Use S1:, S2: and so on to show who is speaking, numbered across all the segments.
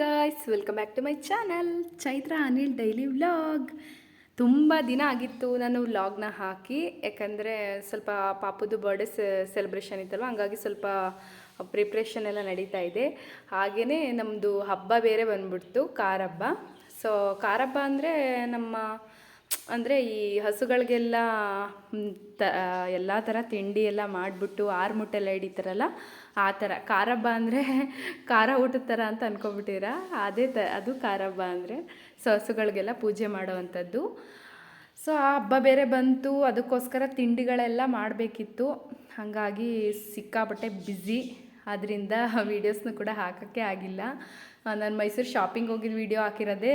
S1: Guys welcome back to my channel Chaitra Anil daily vlog ತುಂಬ ದಿನ ಆಗಿತ್ತು ನಾನು ವ್ಲಾಗ್ನ ಹಾಕಿ, ಯಾಕಂದರೆ ಸ್ವಲ್ಪ ಪಾಪುದು ಬರ್ಡೇ ಸೆಲೆಬ್ರೇಷನ್ ಇತ್ತಲ್ವ, ಹಂಗಾಗಿ ಸ್ವಲ್ಪ ಪ್ರಿಪ್ರೇಷನ್ ಎಲ್ಲ ನಡೀತಾ ಇದೆ. ಹಾಗೆಯೇ ನಮ್ಮದು ಹಬ್ಬ ಬೇರೆ ಬಂದ್ಬಿಡ್ತು ಕಾರ ಹಬ್ಬ ಸೊ ಕಾರ ಹಬ್ಬ ಅಂದರೆ ನಮ್ಮ ಅಂದರೆ ಈ ಹಸುಗಳಿಗೆಲ್ಲ ತ ಎಲ್ಲ ಥರ ತಿಂಡಿ ಎಲ್ಲ ಮಾಡಿಬಿಟ್ಟು ಆರು ಮುಟ್ಟೆಲ್ಲ ಹಿಡಿತಾರಲ್ಲ, ಆ ಥರ ಖಾರಬ್ಬ ಅಂದರೆ ಖಾರ ಊಟದ ಥರ ಅಂತ ಅಂದ್ಕೊಂಬಿಟ್ಟಿರ ಅದೇ ತ, ಅದು ಖಾರಬ್ಬ ಅಂದರೆ ಸೊ ಹಸುಗಳಿಗೆಲ್ಲ ಪೂಜೆ ಮಾಡೋವಂಥದ್ದು. ಸೊ ಆ ಹಬ್ಬ ಬೇರೆ ಬಂತು, ಅದಕ್ಕೋಸ್ಕರ ತಿಂಡಿಗಳೆಲ್ಲ ಮಾಡಬೇಕಿತ್ತು. ಹಾಗಾಗಿ ಸಿಕ್ಕಾಪಟ್ಟೆ ಬ್ಯುಸಿ ಅದರಿಂದ ವೀಡಿಯೋಸ್ನ ಕೂಡ ಹಾಕೋಕ್ಕೆ ಆಗಿಲ್ಲ. ನಾನು ಮೈಸೂರು ಶಾಪಿಂಗ್ ಹೋಗಿದ್ದ ವೀಡಿಯೋ ಹಾಕಿರೋದೇ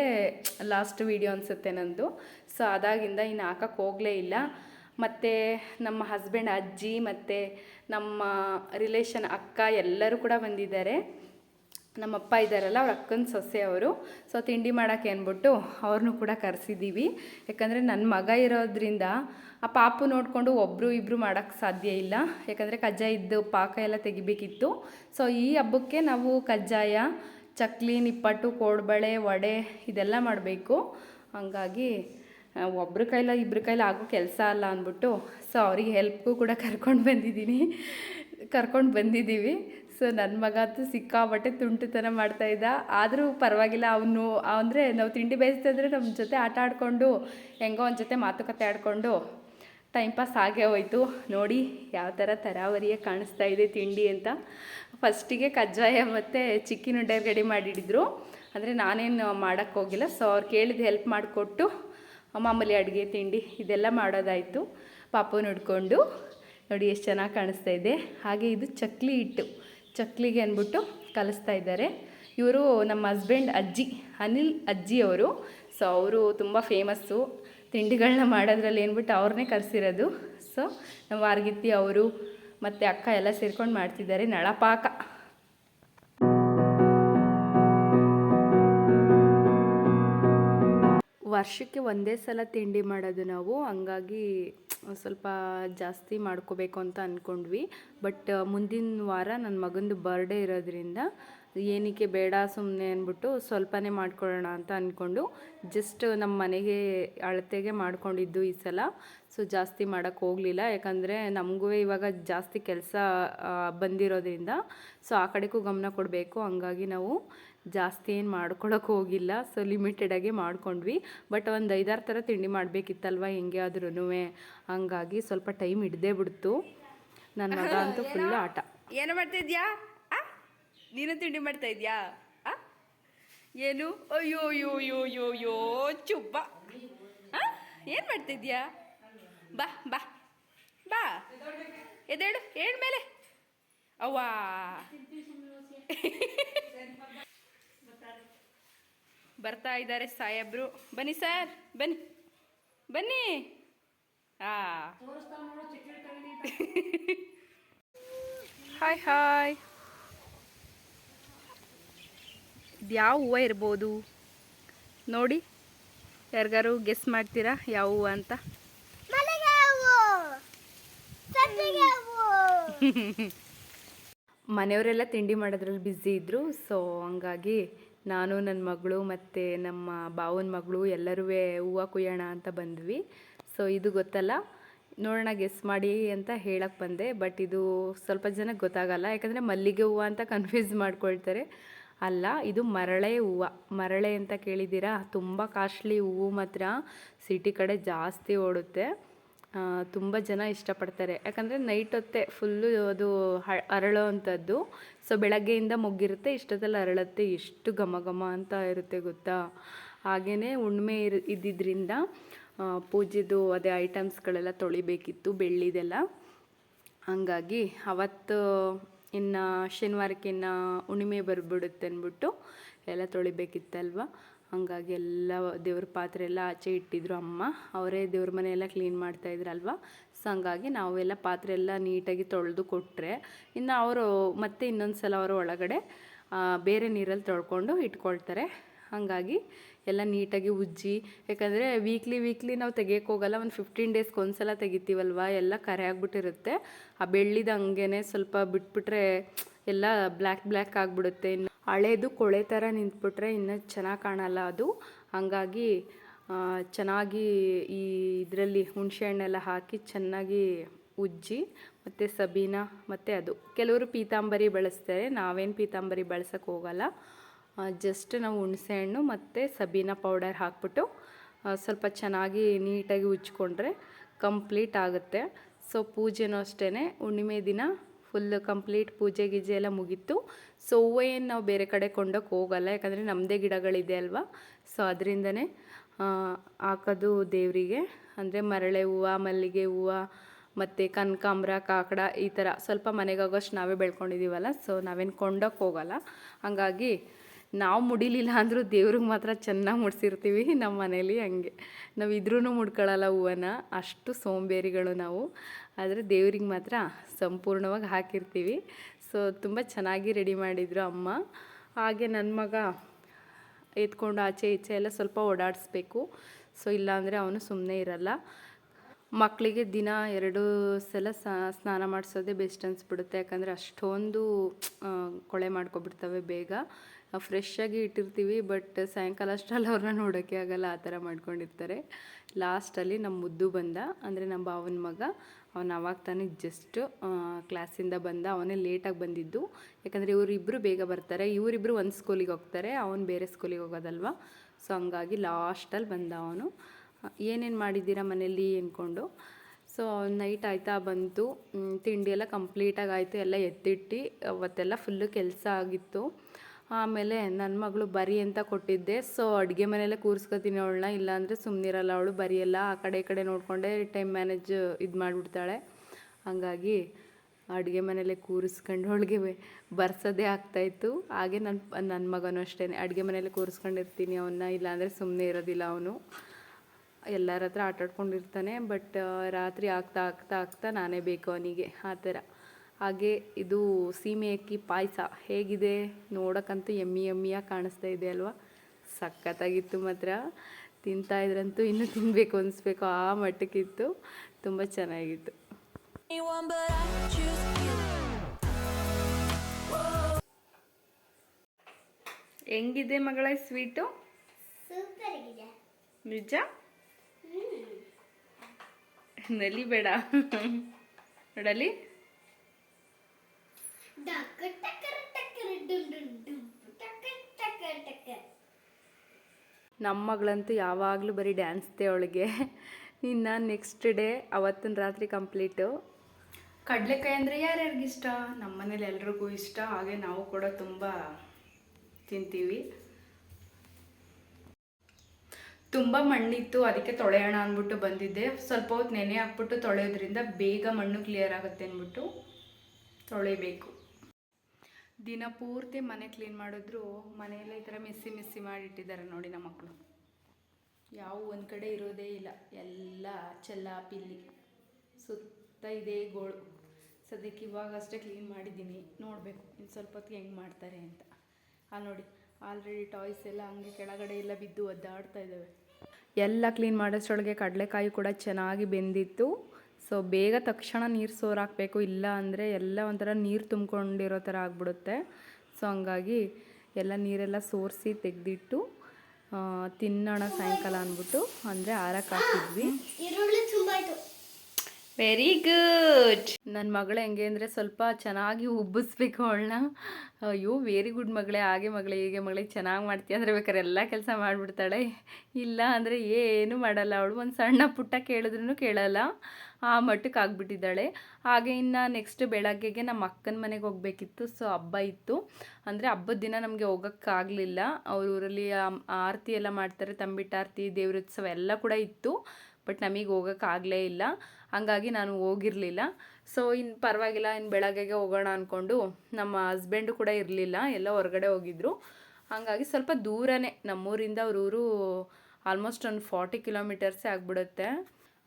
S1: ಲಾಸ್ಟ್ ವೀಡಿಯೋ ಅನಿಸುತ್ತೆ ನಂದು. ಸೊ ಅದಾಗಿಂದ ಇನ್ನು ಹಾಕಕ್ಕೆ ಹೋಗಲೇ ಇಲ್ಲ. ಮತ್ತು ನಮ್ಮ ಹಸ್ಬೆಂಡ್ ಅಜ್ಜಿ ಮತ್ತು ನಮ್ಮ ರಿಲೇಷನ್ ಅಕ್ಕ ಎಲ್ಲರೂ ಕೂಡ ಬಂದಿದ್ದಾರೆ. ನಮ್ಮಪ್ಪ ಇದ್ದಾರಲ್ಲ ಅವ್ರ ಅಕ್ಕನ ಸೊಸೆ ಅವರು. ಸೊ ತಿಂಡಿ ಮಾಡೋಕ್ಕೆ ಅಂದ್ಬಿಟ್ಟು ಅವ್ರನ್ನೂ ಕೂಡ ಕರೆಸಿದ್ದೀವಿ. ಯಾಕಂದರೆ ನನ್ನ ಮಗ ಇರೋದ್ರಿಂದ ಆ ಪಾಪು ನೋಡಿಕೊಂಡು ಒಬ್ಬರು ಇಬ್ಬರು ಮಾಡೋಕ್ಕೆ ಸಾಧ್ಯ ಇಲ್ಲ. ಯಾಕಂದರೆ ಕಜ್ಜಾಯ ಇದ್ದು ಪಾಕ ಎಲ್ಲ ತೆಗಿಬೇಕಿತ್ತು. ಸೊ ಈ ಹಬ್ಬಕ್ಕೆ ನಾವು ಕಜ್ಜಾಯ, ಚಕ್ಲಿ, ನಿಪ್ಪಟ್ಟು, ಕೋಡ್ಬಳೆ, ವಡೆ ಇದೆಲ್ಲ ಮಾಡಬೇಕು. ಹಂಗಾಗಿ ಒಬ್ರ ಕೈಲ ಇಬ್ಬರ ಕೈಲಿ ಆಗೋ ಕೆಲಸ ಅಲ್ಲ ಅಂದ್ಬಿಟ್ಟು, ಸೊ, ಅವ್ರಿಗೆ ಹೆಲ್ಪ್ಗೂ ಕೂಡ ಕರ್ಕೊಂಡು ಬಂದಿದ್ದೀನಿ. ಕರ್ಕೊಂಡು ಬಂದಿದ್ದೀವಿ. ಸೊ ನನ್ನ ಮಗ ಅಂತೂ ಸಿಕ್ಕಾಬಟ್ಟೆ ತುಂಟುತನ ಮಾಡ್ತಾ ಇದ್ದ. ಆದರೂ ಪರವಾಗಿಲ್ಲ, ಅವನು, ಅಂದರೆ ನಾವು ತಿಂಡಿ ಬೇಯಿಸ್ತಿದ್ರೆ ನಮ್ಮ ಜೊತೆ ಆಟ ಆಡಿಕೊಂಡು, ಹೆಂಗೋ ಒಂದು ಜೊತೆ ಮಾತುಕತೆ ಆಡಿಕೊಂಡು ಟೈಮ್ ಪಾಸ್ ಆಗೇ ಹೋಯ್ತು. ನೋಡಿ ಯಾವ ಥರ ತರಾವರಿಯೇ ಕಾಣಿಸ್ತಾ ಇದೆ ತಿಂಡಿ ಅಂತ. ಫಸ್ಟಿಗೆ ಕಜ್ಜಾಯ ಮತ್ತು ಚಿಕ್ಕಿನ ಉಂಡೆ ರೆಡಿ ಮಾಡಿಡಿದ್ರು. ಅಂದರೆ ನಾನೇನು ಮಾಡೋಕ್ಕೆ ಹೋಗಿಲ್ಲ. ಸೊ ಅವ್ರು ಕೇಳಿದ ಹೆಲ್ಪ್ ಮಾಡಿಕೊಟ್ಟು ಮಾಮೂಲಿ ಅಡುಗೆ ತಿಂಡಿ ಇದೆಲ್ಲ ಮಾಡೋದಾಯಿತು. ಪಾಪು ನೋಡಿಕೊಂಡು ನೋಡಿ ಎಷ್ಟು ಚೆನ್ನಾಗಿ ಕಾಣಿಸ್ತಾ ಇದೆ. ಹಾಗೆ ಇದು ಚಕ್ಲಿ ಹಿಟ್ಟು. ಚಕ್ಲಿಗೆ ಅಂದ್ಬಿಟ್ಟು ಕಲಿಸ್ತಾ ಇದ್ದಾರೆ. ಇವರು ನಮ್ಮ ಹಸ್ಬೆಂಡ್ ಅಜ್ಜಿ, ಅನಿಲ್ ಅಜ್ಜಿ ಅವರು. ಸೊ ಅವರು ತುಂಬ ಫೇಮಸ್ಸು ತಿಂಡಿಗಳನ್ನ ಮಾಡೋದ್ರಲ್ಲಿ ಏನ್ಬಿಟ್ಟು ಅವ್ರನ್ನೇ ಕರೆಸಿರೋದು. ಸೊ ನಮ್ಮ ವಾರ್ಗಿತ್ತಿ ಅವರು ಮತ್ತು ಅಕ್ಕ ಎಲ್ಲ ಸೇರ್ಕೊಂಡು ಮಾಡ್ತಿದ್ದಾರೆ. ನಳಪಾಕ. ವರ್ಷಕ್ಕೆ ಒಂದೇ ಸಲ ತಿಂಡಿ ಮಾಡೋದು ನಾವು. ಹಂಗಾಗಿ ಸ್ವಲ್ಪ ಜಾಸ್ತಿ ಮಾಡ್ಕೋಬೇಕು ಅಂತ ಅಂದ್ಕೊಂಡ್ವಿ ಬಟ್ ಮುಂದಿನ ವಾರ ನನ್ನ ಮಗಂದು ಬರ್ಡೇ ಇರೋದ್ರಿಂದ ಏನಕ್ಕೆ ಬೇಡ ಸುಮ್ಮನೆ ಅಂದ್ಬಿಟ್ಟು ಸ್ವಲ್ಪನೇ ಮಾಡ್ಕೊಳ್ಳೋಣ ಅಂತ ಅಂದ್ಕೊಂಡು ಜಸ್ಟ್ ನಮ್ಮ ಮನೆಗೆ ಅಳತೆಗೆ ಮಾಡ್ಕೊಂಡಿದ್ದು ಈ ಸಲ. ಸೊ ಜಾಸ್ತಿ ಮಾಡೋಕ್ಕೆ ಹೋಗಲಿಲ್ಲ. ಯಾಕಂದರೆ ನಮಗೂ ಇವಾಗ ಜಾಸ್ತಿ ಕೆಲಸ ಬಂದಿರೋದ್ರಿಂದ. ಸೊ ಆ ಕಡೆಗೂ ಗಮನ ಕೊಡಬೇಕು. ಹಂಗಾಗಿ ನಾವು ಜಾಸ್ತಿ ಏನು ಮಾಡ್ಕೊಳಕ್ಕೆ ಹೋಗಿಲ್ಲ. ಸೊ ಲಿಮಿಟೆಡಾಗಿ ಮಾಡ್ಕೊಂಡ್ವಿ. ಬಟ್ ಒಂದು ಐದಾರು ಥರ ತಿಂಡಿ ಮಾಡಬೇಕಿತ್ತಲ್ವ ಹೆಂಗೆ ಆದ್ರೂ ಹಂಗಾಗಿ ಸ್ವಲ್ಪ ಟೈಮ್ ಹಿಡ್ದೇ ಬಿಡ್ತು. ನನ್ನ ಮಗ ಅಂತೂ ಫುಲ್ ಆಟ.
S2: ಏನು ಮಾಡ್ತಾ ಇದ್ಯಾ? ಆ? ನೀನು ತಿಂಡಿ ಮಾಡ್ತಾ ಇದೆಯಾ? ಆ? ಏನು? ಅಯ್ಯೋ ಯೋ ಯೋ ಯೋ ಯೋ ಚುಬ್ಬ ಏನು ಮಾಡ್ತಾ ಇದ್ಯಾ? ಬಾ ಬಾ. ಬಾ. ಎದೇಳು ಹೇಳ್ಮೇಲೆ ಮೇಲೆ. ಅವ್ವಾ. ಬರ್ತಾ ಇದ್ದಾರೆ ಸಾಹೇಬ್ರು. ಬನ್ನಿ ಸರ್, ಬನ್ನಿ ಬನ್ನಿ.
S1: Hi hi. ಯಾವ ಹೂವು ಇರ್ಬೋದು? ನೋಡಿ, ಯಾರಿಗಾರು ಗೆಸ್ ಮಾಡ್ತೀರಾ ಯಾವ ಹೂವು ಅಂತ? ಮನೆಯವರೆಲ್ಲ ತಿಂಡಿ ಮಾಡೋದ್ರಲ್ಲಿ ಬ್ಯುಸಿ ಇದ್ದರು ಸೊ ಹಂಗಾಗಿ ನಾನು ನನ್ನ ಮಗಳು ಮತ್ತು ನಮ್ಮ ಬಾವನ ಮಗಳು ಎಲ್ಲರೂ ಹೂವು ಕುಯ್ಯೋಣ ಅಂತ ಬಂದ್ವಿ. ಸೊ ಇದು ಗೊತ್ತಲ್ಲ? ನೋಡೋಣ ಗೆಸ್ ಮಾಡಿ ಅಂತ ಹೇಳಕ್ಕೆ ಬಂದೆ. ಬಟ್ ಇದು ಸ್ವಲ್ಪ ಜನಕ್ಕೆ ಗೊತ್ತಾಗಲ್ಲ. ಯಾಕಂದರೆ ಮಲ್ಲಿಗೆ ಹೂವು ಅಂತ ಕನ್ಫ್ಯೂಸ್ ಮಾಡ್ಕೊಳ್ತಾರೆ. ಅಲ್ಲ, ಇದು ಮರಳೆ ಹೂವು. ಮರಳೆ ಅಂತ ಕೇಳಿದ್ದೀರಾ? ತುಂಬ ಕಾಸ್ಟ್ಲಿ ಹೂವು ಮಾತ್ರ. ಸಿಟಿ ಕಡೆ ಜಾಸ್ತಿ ಓಡುತ್ತೆ. ತುಂಬ ಜನ ಇಷ್ಟಪಡ್ತಾರೆ. ಯಾಕಂದರೆ ನೈಟ್ ಹೊತ್ತೆ ಫುಲ್ಲು ಅದು ಹ ಅರಳೋ ಅಂಥದ್ದು ಸೊ ಬೆಳಗ್ಗೆಯಿಂದ ಮುಗ್ಗಿರುತ್ತೆ, ಇಷ್ಟೊತ್ತಲ್ಲಿ ಅರಳುತ್ತೆ, ಎಷ್ಟು ಘಮ ಘಮ ಅಂತ ಇರುತ್ತೆ ಗೊತ್ತಾ? ಹಾಗೆಯೇ ಹುಣ್ಮೆ ಇರ್ ಇದ್ದಿದ್ದರಿಂದ ಪೂಜೆದು ಅದೇ ಐಟಮ್ಸ್ಗಳೆಲ್ಲ ತೊಳಿಬೇಕಿತ್ತು, ಬೆಳ್ಳಿದೆಲ್ಲ. ಹಂಗಾಗಿ ಅವತ್ತು ಇನ್ನು ಶನಿವಾರಕ್ಕಿನ್ನ ಹುಣ್ಮೆ ಬರ್ಬಿಡುತ್ತೆ ಅಂದ್ಬಿಟ್ಟು ಎಲ್ಲ ತೊಳಿಬೇಕಿತ್ತಲ್ವ? ಹಂಗಾಗಿ ಎಲ್ಲ ದೇವ್ರ ಪಾತ್ರೆ ಎಲ್ಲ ಆಚೆ ಇಟ್ಟಿದ್ರು ಅಮ್ಮ. ಅವರೇ ದೇವ್ರ ಮನೆ ಎಲ್ಲ ಕ್ಲೀನ್ ಮಾಡ್ತಾಯಿದ್ರಲ್ವ ಸೊ ಹಂಗಾಗಿ ನಾವೆಲ್ಲ ಪಾತ್ರೆ ಎಲ್ಲ ನೀಟಾಗಿ ತೊಳೆದು ಕೊಟ್ಟರೆ ಇನ್ನು ಅವರು ಮತ್ತೆ ಇನ್ನೊಂದು ಸಲ ಅವರು ಒಳಗಡೆ ಬೇರೆ ನೀರಲ್ಲಿ ತೊಳ್ಕೊಂಡು ಇಟ್ಕೊಳ್ತಾರೆ. ಹಾಗಾಗಿ ಎಲ್ಲ ನೀಟಾಗಿ ಉಜ್ಜಿ, ಯಾಕಂದರೆ ವೀಕ್ಲಿ ವೀಕ್ಲಿ ನಾವು ತೆಗಿಯಕ್ಕೆ ಹೋಗಲ್ಲ ಒಂದು ಫಿಫ್ಟೀನ್ ಡೇಸ್ಗೆ ಒಂದ್ಸಲ ತೆಗಿತೀವಲ್ವ? ಎಲ್ಲ ಕರೆ ಆಗಿಬಿಟ್ಟಿರುತ್ತೆ. ಆ ಬೆಳ್ಳಿದ ಹಂಗೆ ಸ್ವಲ್ಪ ಬಿಟ್ಬಿಟ್ರೆ ಎಲ್ಲ ಬ್ಲ್ಯಾಕ್ ಬ್ಲ್ಯಾಕ್ ಆಗಿಬಿಡುತ್ತೆ. ಇನ್ನು ಹಳೇದು ಕೊಳೆ ಥರ ನಿಂತ್ಬಿಟ್ರೆ ಇನ್ನು ಚೆನ್ನಾಗಿ ಕಾಣಲ್ಲ ಅದು. ಹಾಗಾಗಿ ಚೆನ್ನಾಗಿ ಈ ಇದರಲ್ಲಿ ಹುಣಸೆಹಣ್ಣೆಲ್ಲ ಹಾಕಿ ಚೆನ್ನಾಗಿ ಉಜ್ಜಿ, ಮತ್ತು ಸಬೀನ, ಮತ್ತು ಅದು. ಕೆಲವರು ಪೀತಾಂಬರಿ ಬಳಸ್ತಾರೆ, ನಾವೇನು ಪೀತಾಂಬರಿ ಬಳಸೋಕೆ ಹೋಗಲ್ಲ. ಜಸ್ಟ್ ನಾವು ಹುಣಸೆಹಣ್ಣು ಮತ್ತು ಸಬೀನ ಪೌಡರ್ ಹಾಕ್ಬಿಟ್ಟು ಸ್ವಲ್ಪ ಚೆನ್ನಾಗಿ ನೀಟಾಗಿ ಉಜ್ಕೊಂಡ್ರೆ ಕಂಪ್ಲೀಟ್ ಆಗುತ್ತೆ. ಸೊ, ಪೂಜೆನೂ ಅಷ್ಟೇ ಹುಣ್ಣಿಮೆ ದಿನ ಫುಲ್ ಕಂಪ್ಲೀಟ್ ಪೂಜೆ ಗೀಜೆ ಎಲ್ಲ ಮುಗೀತು. ಸೊ ಹೂವೇನು ನಾವು ಬೇರೆ ಕಡೆ ಕೊಂಡೋಕೆ ಹೋಗಲ್ಲ, ಯಾಕಂದರೆ ನಮ್ಮದೇ ಗಿಡಗಳಿದೆ ಅಲ್ವಾ? ಸೊ ಅದರಿಂದನೇ ಹಾಕೋದು ದೇವರಿಗೆ. ಅಂದರೆ ಮರಳೆ ಹೂವು, ಮಲ್ಲಿಗೆ ಹೂವು, ಮತ್ತು ಕನಕಾಂಬ್ರ, ಕಾಕಡ ಈ ಥರ ಸ್ವಲ್ಪ ಮನೆಗಾಗೋಷ್ಟು ನಾವೇ ಬೆಳ್ಕೊಂಡಿದ್ದೀವಲ್ಲ ಸೊ ನಾವೇನು ಕೊಂಡೋಕೆ ಹೋಗಲ್ಲ. ಹಾಗಾಗಿ ನಾವು ಮುಡಿಲಿಲ್ಲ ಅಂದರೂ ದೇವ್ರಿಗೆ ಮಾತ್ರ ಚೆನ್ನಾಗಿ ಮುಡಿಸಿರ್ತೀವಿ ನಮ್ಮ ಮನೇಲಿ ಹಂಗೆ. ನಾವು ಇದ್ರೂ ಮುಡ್ಕೊಳ್ಳಲ್ಲ ಹೂವನ್ನ, ಅಷ್ಟು ಸೋಂಬೇರಿಗಳು ನಾವು. ಆದರೆ ದೇವ್ರಿಗೆ ಮಾತ್ರ ಸಂಪೂರ್ಣವಾಗಿ ಹಾಕಿರ್ತೀವಿ. ಸೊ ತುಂಬ ಚೆನ್ನಾಗಿ ರೆಡಿ ಮಾಡಿದರು ಅಮ್ಮ. ಹಾಗೆ ನನ್ನ ಮಗ ಎತ್ಕೊಂಡು ಆಚೆ ಈಚೆ ಎಲ್ಲ ಸ್ವಲ್ಪ ಓಡಾಡಿಸ್ಬೇಕು. ಸೊ ಇಲ್ಲಾಂದರೆ ಅವನು ಸುಮ್ಮನೆ ಇರಲ್ಲ. ಮಕ್ಕಳಿಗೆ ದಿನ ಎರಡು ಸಲ ಸ್ನಾನ ಮಾಡಿಸೋದೇ ಬೆಸ್ಟ್ ಅನಿಸ್ಬಿಡುತ್ತೆ. ಯಾಕಂದರೆ ಅಷ್ಟೊಂದು ಕೊಳೆ ಮಾಡ್ಕೊಬಿಡ್ತವೆ ಬೇಗ. ಫ್ರೆಶ್ ಆಗಿ ಇಟ್ಟಿರ್ತೀವಿ ಬಟ್ ಸಾಯಂಕಾಲ ಅಷ್ಟರಲ್ಲಿ ಅವ್ರನ್ನ ನೋಡೋಕ್ಕೆ ಆಗಲ್ಲ, ಆ ಥರ ಮಾಡ್ಕೊಂಡಿರ್ತಾರೆ. ಲಾಸ್ಟಲ್ಲಿ ನಮ್ಮ ಮುದ್ದು ಬಂದ, ಅಂದರೆ ನಮ್ಮ ಭಾವನ ಮಗ. ಅವನು ಅವಾಗ ತಾನೇ ಜಸ್ಟ್ ಕ್ಲಾಸಿಂದ ಬಂದ, ಅವನೇ ಲೇಟಾಗಿ ಬಂದಿದ್ದು. ಯಾಕಂದರೆ ಇವರಿಬ್ಬರು ಬೇಗ ಬರ್ತಾರೆ. ಇವರಿಬ್ಬರು ಒಂದು ಸ್ಕೂಲಿಗೆ ಹೋಗ್ತಾರೆ, ಅವನು ಬೇರೆ ಸ್ಕೂಲಿಗೆ ಹೋಗೋದಲ್ವ? ಸೊ ಹಂಗಾಗಿ ಲಾಸ್ಟಲ್ಲಿ ಬಂದ ಅವನು. ಏನೇನು ಮಾಡಿದ್ದೀರಾ ಮನೇಲಿ ಅಂದ್ಕೊಂಡು ಸೊ ನೈಟ್ ಆಯ್ತಾ ಬಂತು. ತಿಂಡಿ ಎಲ್ಲ ಕಂಪ್ಲೀಟಾಗಿ ಆಯಿತು, ಎಲ್ಲ ಎತ್ತಿಟ್ಟು, ಅವತ್ತೆಲ್ಲ ಫುಲ್ಲು ಕೆಲಸ ಆಗಿತ್ತು. ಆಮೇಲೆ ನನ್ನ ಮಗಳು ಬರಿ ಅಂತ ಕೊಟ್ಟಿದ್ದೆ. ಸೊ ಅಡುಗೆ ಮನೆಯಲ್ಲೇ ಕೂರಿಸ್ಕೊತೀನಿ ಅವಳನ್ನ. ಇಲ್ಲಾಂದರೆ ಸುಮ್ಮನಿರಲ್ಲ ಅವಳು ಬರಿಯಲ್ಲ ಆ ಕಡೆ ಈ ಕಡೆ ನೋಡಿಕೊಂಡೇ ಟೈಮ್ ಮ್ಯಾನೇಜ್ ಇದು ಮಾಡಿಬಿಡ್ತಾಳೆ. ಹಾಗಾಗಿ ಅಡುಗೆ ಮನೆಯಲ್ಲೇ ಕೂರಿಸ್ಕೊಂಡು ಅವಳಿಗೆ ಬರ್ಸೋದೇ ಆಗ್ತಾಯಿತ್ತು ಹಾಗೆ ನನ್ನ ನನ್ನ ಮಗನೂ ಅಷ್ಟೇ ಅಡುಗೆ ಮನೆಯಲ್ಲೇ ಕೂರಿಸ್ಕೊಂಡಿರ್ತೀನಿ ಅವನ್ನ ಇಲ್ಲಾಂದರೆ ಸುಮ್ಮನೆ ಇರೋದಿಲ್ಲ ಅವನು. ಎಲ್ಲರ ಹತ್ರ ಆಟಾಡ್ಕೊಂಡಿರ್ತಾನೆ. ಬಟ್ ರಾತ್ರಿ ಆಗ್ತಾ ಆಗ್ತಾ ಆಗ್ತಾ ನಾನೇ ಬೇಕು ಅವನಿಗೆ. ಆ ಥರ. ಹಾಗೆ ಇದು ಸೀಮೆ ಅಕ್ಕಿ ಪಾಯಸ ಹೇಗಿದೆ ನೋಡೋಕ್ಕಂತೂ ಎಮ್ಮಿ ಎಮ್ಮಿಯಾಗಿ ಕಾಣಿಸ್ತಾ ಇದೆ ಅಲ್ವಾ? ಸಖತ್ತಾಗಿತ್ತು ಮಾತ್ರ. ತಿಂತಾ ಇದ್ರಂತೂ ಇನ್ನೂ ತಿನ್ನಬೇಕು ಅನಿಸ್ಬೇಕು ಆ ಮಟ್ಟಕ್ಕಿತ್ತು. ತುಂಬ ಚೆನ್ನಾಗಿತ್ತು. ಹೆಂಗಿದೆ ಮಗಳ ಸ್ವೀಟು? ನಿಜ? ನಲಿಬೇಡ. ನೋಡಲಿ?
S3: ಡಕ್ಕ ಟಕ್ಕರ ಟಕ್ಕರ ಡುಂ ಡುಂ ಡುಂ ಟಕ್ಕ ಟಕ್ಕ ಟಕ್ಕ.
S1: ನಮ್ಮ ಮಗಳಂತೂ ಯಾವಾಗಲೂ ಬರೀ ಡ್ಯಾನ್ಸ್ದೇ ಅವಳಿಗೆ. ಇನ್ನು ನೆಕ್ಸ್ಟ್ ಡೇ ಅವತ್ತಿನ ರಾತ್ರಿ ಕಂಪ್ಲೀಟು ಕಡಲೆಕಾಯಿ ಅಂದರೆ ಯಾರ್ಯಾರಿಗೆ ಇಷ್ಟ? ನಮ್ಮ ಮನೇಲಿ ಎಲ್ರಿಗೂ ಇಷ್ಟ. ಹಾಗೆ ನಾವು ಕೂಡ ತುಂಬ ತಿಂತೀವಿ. ತುಂಬ ಮಣ್ಣಿತ್ತು ಅದಕ್ಕೆ ತೊಳೆಯೋಣ ಅಂದ್ಬಿಟ್ಟು ಬಂದಿದ್ದೆ. ಸ್ವಲ್ಪ ಹೊತ್ತು ನೆನೆ ಹಾಕ್ಬಿಟ್ಟು ತೊಳೆಯೋದ್ರಿಂದ ಬೇಗ ಮಣ್ಣು ಕ್ಲಿಯರ್ ಆಗುತ್ತೆ ಅಂದ್ಬಿಟ್ಟು ತೊಳಿಬೇಕು. ದಿನ ಪೂರ್ತಿ ಮನೆ ಕ್ಲೀನ್ ಮಾಡಿದ್ರು ಮನೆಯಲ್ಲೇ ಈ ಥರ ಮಿಸ್ಸಿ ಮಿಸ್ಸಿ ಮಾಡಿಟ್ಟಿದ್ದಾರೆ ನೋಡಿ ನಮ್ಮ ಮಕ್ಕಳು. ಯಾವ ಒಂದು ಕಡೆ ಇರೋದೇ ಇಲ್ಲ. ಎಲ್ಲ ಚೆಲ್ಲ ಪಿಲ್ಲಿ. ಸುತ್ತ ಇದೆ ಗೋಳು. ಸದ್ಯಕ್ಕೆ ಇವಾಗ ಅಷ್ಟೇ ಕ್ಲೀನ್ ಮಾಡಿದ್ದೀನಿ. ನೋಡಬೇಕು ಇನ್ನು ಸ್ವಲ್ಪ ಹೊತ್ತಿಗೆ ಹೆಂಗೆ ಮಾಡ್ತಾರೆ ಅಂತ. ಆ ನೋಡಿ ಆಲ್ರೆಡಿ ಟಾಯ್ಸ್ ಎಲ್ಲ ಹಂಗೆ ಕೆಳಗಡೆ ಎಲ್ಲ ಬಿದ್ದು ಒದ್ದಾಡ್ತಾ ಇದ್ದಾವೆ. ಎಲ್ಲ ಕ್ಲೀನ್ ಮಾಡೋಷ್ಟೊಳಗೆ ಕಡಲೆಕಾಯಿ ಕೂಡ ಚೆನ್ನಾಗಿ ಬೆಂದಿತ್ತು. ಸೊ ಬೇಗ ತಕ್ಷಣ ನೀರು ಸೋರಾಕಬೇಕು ಇಲ್ಲ ಅಂದರೆ ಎಲ್ಲ ಒಂಥರ ನೀರು ತುಂಬ್ಕೊಂಡಿರೋ ಥರ ಆಗ್ಬಿಡುತ್ತೆ. ಸೊ ಹಂಗಾಗಿ ಎಲ್ಲ ನೀರೆಲ್ಲ ಸೋರಿಸಿ ತೆಗೆದಿಟ್ಟು ತಿನ್ನೋಣ ಸಾಯಂಕಾಲ ಅಂದ್ಬಿಟ್ಟು ಅಂದರೆ ಆರಕ್ಕೆ ಹಾಕಿದ್ವಿ. ವೆರಿ ಗುಡ್ ನನ್ನ ಮಗಳು ಹೆಂಗೆ ಅಂದರೆ ಸ್ವಲ್ಪ ಚೆನ್ನಾಗಿ ಉಬ್ಬಿಸ್ಬೇಕು ಅವಳನ್ನ. ಅಯ್ಯೋ ವೆರಿ ಗುಡ್ ಮಗಳೇ ಹಾಗೆ ಮಗಳೇ ಹೀಗೆ ಮಗಳೇ ಚೆನ್ನಾಗಿ ಮಾಡ್ತೀಯ ಅಂದರೆ ಬೇಕಾದ್ರೆ ಎಲ್ಲ ಕೆಲಸ ಮಾಡಿಬಿಡ್ತಾಳೆ. ಇಲ್ಲ ಅಂದರೆ ಏನು ಮಾಡಲ್ಲ ಅವಳು ಒಂದು ಸಣ್ಣ ಪುಟ್ಟ ಕೇಳಿದ್ರೂ ಕೇಳಲ್ಲ. ಆ ಮಟ್ಟಕ್ಕೆ ಆಗಿಬಿಟ್ಟಿದ್ದಾಳೆ. ಹಾಗೆ ಇನ್ನು ನೆಕ್ಸ್ಟ್ ಬೆಳಗ್ಗೆಗೆ ನಮ್ಮ ಅಕ್ಕನ ಮನೆಗೆ ಹೋಗಬೇಕಿತ್ತು. ಸೊ ಹಬ್ಬ ಇತ್ತು. ಅಂದರೆ ಹಬ್ಬದ ದಿನ ನಮಗೆ ಹೋಗೋಕ್ಕಾಗಲಿಲ್ಲ ಅವ್ರ ಊರಲ್ಲಿ ಆರತಿ ಎಲ್ಲ ಮಾಡ್ತಾರೆ. ತಂಬಿಟ್ಟಾರತಿ ದೇವ್ರೋತ್ಸವ ಎಲ್ಲ ಕೂಡ ಇತ್ತು. ಬಟ್ ನಮಗೆ ಹೋಗೋಕ್ಕಾಗಲೇ ಇಲ್ಲ. ಹಂಗಾಗಿ ನಾನು ಹೋಗಿರಲಿಲ್ಲ. ಸೊ ಇನ್ನು ಪರವಾಗಿಲ್ಲ ಇನ್ನು ಬೆಳಗ್ಗೆಗೆ ಹೋಗೋಣ ಅಂದ್ಕೊಂಡು ನಮ್ಮ ಹಸ್ಬೆಂಡು ಕೂಡ ಇರಲಿಲ್ಲ. ಎಲ್ಲ ಹೊರಗಡೆ ಹೋಗಿದ್ರು. ಹಾಗಾಗಿ ಸ್ವಲ್ಪ ದೂರನೇ. ನಮ್ಮೂರಿಂದ ಅವ್ರ ಊರು ಆಲ್ಮೋಸ್ಟ್ ಒಂದು ಫಾರ್ಟಿ ಕಿಲೋಮೀಟರ್ಸೇ ಆಗಿಬಿಡುತ್ತೆ.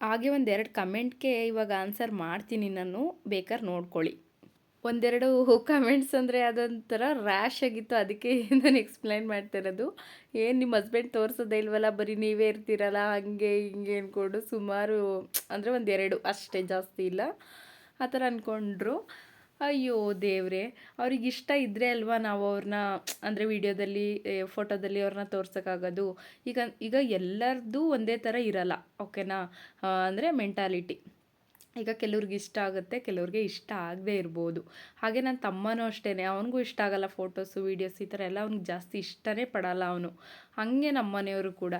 S1: ಹಾಗೆ ಒಂದೆರಡು ಕಮೆಂಟ್ಗೆ ಇವಾಗ ಆನ್ಸರ್ ಮಾಡ್ತೀನಿ ನಾನು, ಬೇಕಾದ್ರೆ ನೋಡ್ಕೊಳ್ಳಿ. ಒಂದೆರಡು ಕಮೆಂಟ್ಸ್ ಅಂದರೆ ಅದೊಂಥರ ರ್ಯಾಶ್ ಆಗಿತ್ತು, ಅದಕ್ಕೆ ನಾನು ಎಕ್ಸ್ಪ್ಲೈನ್ ಮಾಡ್ತಾ ಇರೋದು ಏನು ನಿಮ್ಮ ಹಸ್ಬೆಂಡ್ ತೋರಿಸೋದೇ ಇಲ್ವಲ್ಲ, ಬರೀ ನೀವೇ ಇರ್ತೀರಲ್ಲ, ಹಂಗೆ ಹಿಂಗೆ ಅಂದ್ಕೊಂಡು ಸುಮಾರು, ಅಂದರೆ ಒಂದೆರಡು ಅಷ್ಟೇ ಜಾಸ್ತಿ ಇಲ್ಲ. ಆ ಥರ ಅಂದ್ಕೊಂಡ್ರು ಅಯ್ಯೋ ದೇವ್ರೆ, ಅವ್ರಿಗೆ ಇಷ್ಟ ಇದ್ದರೆ ಅಲ್ವಾ ನಾವು ಅವ್ರನ್ನ ಅಂದರೆ ವಿಡಿಯೋದಲ್ಲಿ ಫೋಟೋದಲ್ಲಿ ಅವ್ರನ್ನ ತೋರ್ಸೋಕ್ಕಾಗೋದು. ಈಗ ಈಗ ಎಲ್ಲರದ್ದು ಒಂದೇ ಥರ ಇರಲ್ಲ, ಓಕೆನಾ? ಅಂದರೆ ಮೆಂಟಾಲಿಟಿ. ಈಗ ಕೆಲವ್ರಿಗೆ ಇಷ್ಟ ಆಗುತ್ತೆ, ಕೆಲವ್ರಿಗೆ ಇಷ್ಟ ಆಗದೇ ಇರ್ಬೋದು. ಹಾಗೆ ನನ್ನ ತಮ್ಮನೂ ಅಷ್ಟೇ ಅವನಿಗೂ ಇಷ್ಟ ಆಗಲ್ಲ ಫೋಟೋಸು, ವೀಡಿಯೋಸ್ ಈ ಥರ ಎಲ್ಲ, ಅವ್ನಿಗೆ ಜಾಸ್ತಿ ಇಷ್ಟನೇ ಪಡಲ್ಲ ಅವನು. ಹಾಗೆ ನಮ್ಮ ಮನೆಯವರು ಕೂಡ.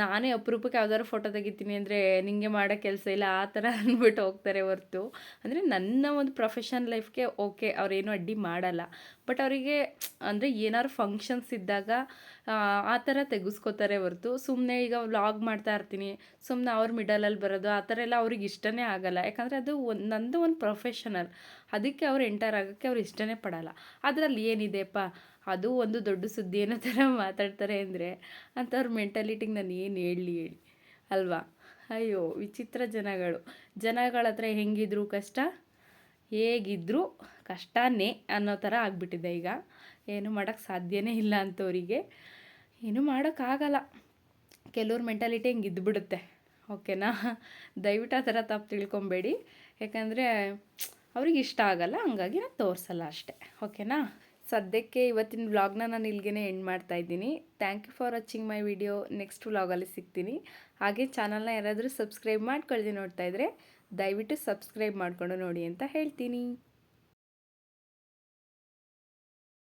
S1: ನಾನೇ ಅಪರೂಪಕ್ಕೆ ಯಾವ್ದಾದ್ರು ಫೋಟೋ ತೆಗಿತೀನಿ ಅಂದರೆ ನಿಂಗೆ ಮಾಡೋ ಕೆಲಸ ಇಲ್ಲ, ಆ ಥರ ಅಂದ್ಬಿಟ್ಟು ಹೋಗ್ತಾರೆ ಹೊರ್ತು. ಅಂದರೆ ನನ್ನ ಒಂದು ಪ್ರೊಫೆಷನ್ ಲೈಫ್ಗೆ ಓಕೆ ಅವ್ರೇನು ಅಡ್ಡಿ ಮಾಡಲ್ಲ. ಬಟ್ ಅವರಿಗೆ, ಅಂದರೆ ಏನಾದ್ರು ಫಂಕ್ಷನ್ಸ್ ಇದ್ದಾಗ, ಆ ಥರ ತೆಗೆಸ್ಕೋತಾರೆ ಹೊರ್ತು. ಸುಮ್ಮನೆ ಈಗ ವ್ಲಾಗ್ ಮಾಡ್ತಾ ಇರ್ತೀನಿ ಸುಮ್ಮನೆ ಅವ್ರ ಮಿಡಲಲ್ಲಿ ಬರೋದು, ಆ ಥರ ಎಲ್ಲ ಅವ್ರಿಗೆ ಇಷ್ಟನೇ ಆಗಲ್ಲ. ಯಾಕಂದರೆ ಅದು ಒಂದು, ನಂದು ಒಂದು ಪ್ರೊಫೆಷನಲ್ ಅದಕ್ಕೆ ಅವ್ರು ಎಂಟರ್ ಆಗೋಕ್ಕೆ ಅವ್ರು ಇಷ್ಟನೇ ಪಡಲ್ಲ. ಅದರಲ್ಲಿ ಏನಿದೆಪ್ಪ? ಅದು ಒಂದು ದೊಡ್ಡ ಸುದ್ದಿ ಏನೋ ಥರ ಮಾತಾಡ್ತಾರೆ ಅಂದರೆ ಅಂಥವ್ರ ಮೆಂಟಾಲಿಟಿಗೆ ನಾನು ಏನು ಹೇಳಲಿ ಹೇಳಿ. ಅಲ್ವಾ? ಅಯ್ಯೋ, ವಿಚಿತ್ರ ಜನಗಳು. ಜನಗಳ ಹತ್ರ ಹೆಂಗಿದ್ರು ಕಷ್ಟ? ಹೇಗಿದ್ದರೂ ಕಷ್ಟನೇ ಅನ್ನೋ ಥರ ಆಗಿಬಿಟ್ಟಿದೆ ಈಗ. ಏನು ಮಾಡೋಕ್ಕೆ ಸಾಧ್ಯನೇ ಇಲ್ಲ ಅಂಥವರಿಗೆ ಏನು ಮಾಡೋಕ್ಕಾಗಲ್ಲ ಕೆಲವ್ರ ಮೆಂಟಾಲಿಟಿ ಹಿಂಗೆ ಇದ್ಬಿಡುತ್ತೆ. ಓಕೆನಾ ದಯವಿಟ್ಟು ಆ ಥರ ತಪ್ಪು ತಿಳ್ಕೊಬೇಡಿ. ಯಾಕಂದರೆ ಅವ್ರಿಗೆ ಇಷ್ಟ ಆಗಲ್ಲ, ಹಂಗಾಗಿ ನಾನು ತೋರಿಸಲ್ಲ ಅಷ್ಟೇ. ಓಕೆನಾ ಸದ್ಯಕ್ಕೆ ಇವತ್ತಿನ ವ್ಲಾಗ್ನ ನಾನು ಇಲ್ಲಿಗೆ ಎಂಡ್ ಮಾಡ್ತಾ ಇದ್ದೀನಿ. Thank you for watching my video next ವ್ಲಾಗಲ್ಲಿ ಸಿಗ್ತೀನಿ. ಹಾಗೆ ಚಾನಲ್ನ ಯಾರಾದರೂ ಸಬ್ಸ್ಕ್ರೈಬ್ ಮಾಡ್ಕೊಳ್ಳಿ ನೋಡ್ತಾ ಇದ್ದರೆ ದಯವಿಟ್ಟು ಸಬ್ಸ್ಕ್ರೈಬ್ ಮಾಡಿಕೊಂಡು ನೋಡಿ ಅಂತ ಹೇಳ್ತೀನಿ.